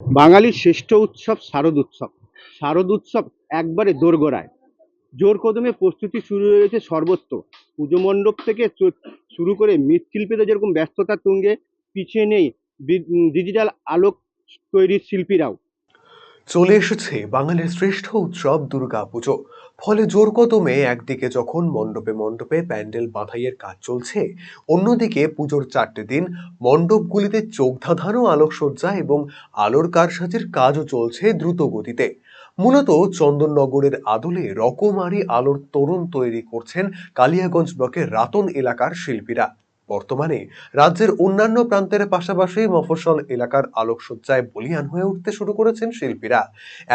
বাঙালির শ্রেষ্ঠ উৎসব শারদ উৎসব। শারদ উৎসব একবারে দোরগোড়ায়। জোর কদমে প্রস্তুতি শুরু হয়েছে সর্বত্র। পুজো মণ্ডপ থেকে শুরু করে মৃৎশিল্পীদের যেরকম ব্যস্ততা তুঙ্গে, পিছিয়ে নেই ডিজিটাল আলোক তৈরির শিল্পীরাও। চলে এসেছে বাঙালির শ্রেষ্ঠ উৎসব দুর্গা পুজো ফলে জোর কদমে একদিকে যখন মণ্ডপে মণ্ডপে প্যান্ডেল বাঁধাইয়ের কাজ চলছে, অন্যদিকে পুজোর চারটে দিন মণ্ডপগুলিতে চোখ ধাঁধানো আলোকসজ্জা এবং আলোর কারসাজির কাজও চলছে দ্রুত গতিতে মূলত চন্দননগরের আদলে রকমারি আলোর তরুণ তৈরি করছেন কালিয়াগঞ্জ ব্লকের রাতন এলাকার শিল্পীরা। বর্তমানে রাজ্যের অন্যান্য প্রান্তের পাশাপাশি মফস্বল এলাকার আলোকসজ্জায় বলিয়ান হয়ে উঠতে শুরু করেছেন শিল্পীরা।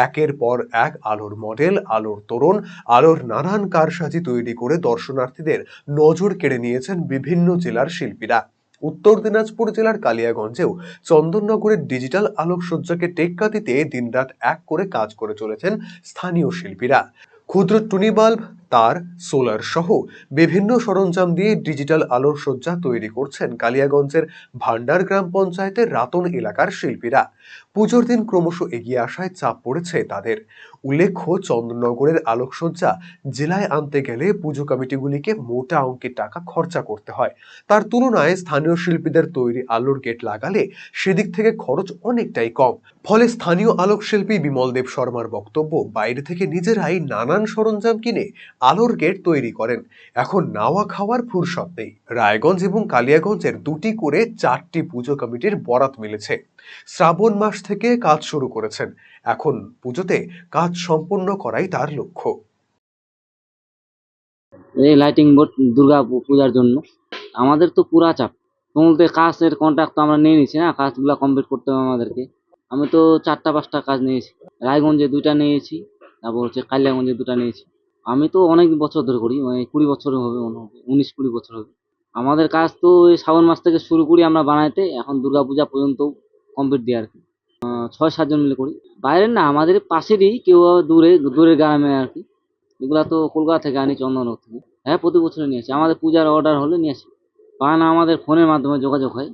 একের পর এক আলোর মডেল, আলোর তোরণ, আলোর নানান কারসাজি তৈরি করে দর্শনার্থীদের নজর কেড়ে নিয়েছেন বিভিন্ন জেলার শিল্পীরা। উত্তর দিনাজপুর জেলার কালিয়াগঞ্জেও চন্দননগরের ডিজিটাল আলোকসজ্জাকে টেক্কা দিতে দিনরাত এক করে কাজ করে চলেছেন স্থানীয় শিল্পীরা। ক্ষুদ্র টুনি বাল্ব তার, সোলার সহ বিভিন্ন সরঞ্জাম দিয়ে ডিজিটাল আলোর সজ্জা তৈরি করছেন কালিয়াগঞ্জের ভান্ডার গ্রাম পঞ্চায়েতের রাতন এলাকার শিল্পীরা। পুজোর দিন ক্রমশ এগিয়ে আসায় চাপ পড়েছে তাদের। উল্লেখ্য চন্দননগরের আলোকসজ্জা জেলায় আনতে গেলে পুজো কমিটিগুলিকে মোটা অঙ্কের টাকা খরচা করতে হয়। তার তুলনায় স্থানীয় শিল্পীদের তৈরি আলোর গেট লাগালে সেদিক থেকে খরচ অনেকটাই কম। ফলে স্থানীয় আলোকশিল্পী বিমল দেব শর্মার বক্তব্য, বাইরে থেকে নিজেরাই নানান সরঞ্জাম কিনে আলোর গেট তৈরি করেন। এখন নাওয়া খাওয়ার ফুরসত নেই। রায়গঞ্জ এবং কালিয়াগঞ্জের দুটি করে চারটি পুজো কমিটির বরাত মিলেছে। শ্রাবণ মাস থেকে কাজ শুরু করেছেন। এখন পুজোতে কাজ সম্পূর্ণ করাই তার লক্ষ্য। এই লাইটিং বোর্ড দুর্গা পূজার জন্য। আমাদের তো পুরা চাপ। তোমাদের কাজের কন্ট্রাক্ট তো আমরা নিয়ে নিছি না, কাজগুলো কমপ্লিট করতে হবে আমাদেরকে। আমি তো চারটা পাঁচটা কাজ নিয়েছি। রায়গঞ্জে দুইটা নিয়েছি, তারপর হচ্ছে কালিয়াগঞ্জে দুটা নিয়েছি। আমি তো অনেক বছর ধরে করি মানে কুড়ি বছর হবে, মনে হবে উনিশ কুড়ি বছর হবে। আমাদের কাজ তো এই শ্রাবণ মাস থেকে শুরু করি আমরা বানাইতে, এখন দুর্গা পূজা পর্যন্ত কমপ্লিট দিই আর কি। ছয় সাতজন মিলে করি। বাইরের না, আমাদের পাশেরই কেউ দূরে, দূরের গ্রামে আর কি। এগুলা তো কলকাতা থেকে আনি, চন্দননগর থেকে। হ্যাঁ প্রতি বছরে নিয়ে আসি। আমাদের পূজার অর্ডার হলে নিয়ে আসি। বা না আমাদের ফোনের মাধ্যমে যোগাযোগ হয়।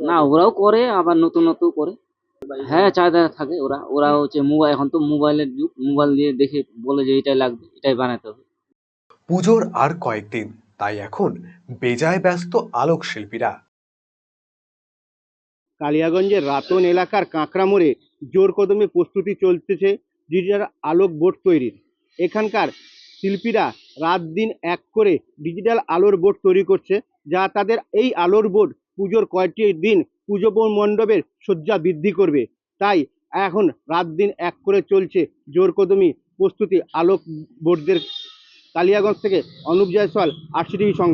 না, ওরাও করে, আবার নতুন নতুন করে। হ্যাঁ চাহিদা থাকে ওরা। ওরা হচ্ছে মোবাইল এখন তো মোবাইলের যুগ। মোবাইল দিয়ে দেখে বলে যে এটাই লাগবে এটাই বানাতে হবে। পুজোর আর কয়েকদিন তাই এখন বেজায় ব্যস্ত আলোক শিল্পীরা কালিয়াগঞ্জের রাতন এলাকার কাঁকড়া মোড়ে জোর কদমে প্রস্তুতি চলতেছে ডিজিটাল আলোক বোর্ড তৈরির। এখানকার শিল্পীরা রাত দিন এক করে ডিজিটাল আলোর বোর্ড তৈরি করছে যা তাদের এই আলোর বোর্ড পুজোর কয়েকটি দিন পুজো মণ্ডপের শয্যা বৃদ্ধি করবে? তাই এখন রাত দিন এক করে চলছে জোর কদমি প্রস্তুতি আলোক বোর্ডদের কালিয়াগঞ্জ থেকে অনুপ জয়সওয়াল আরসিটিভি সংবাদ।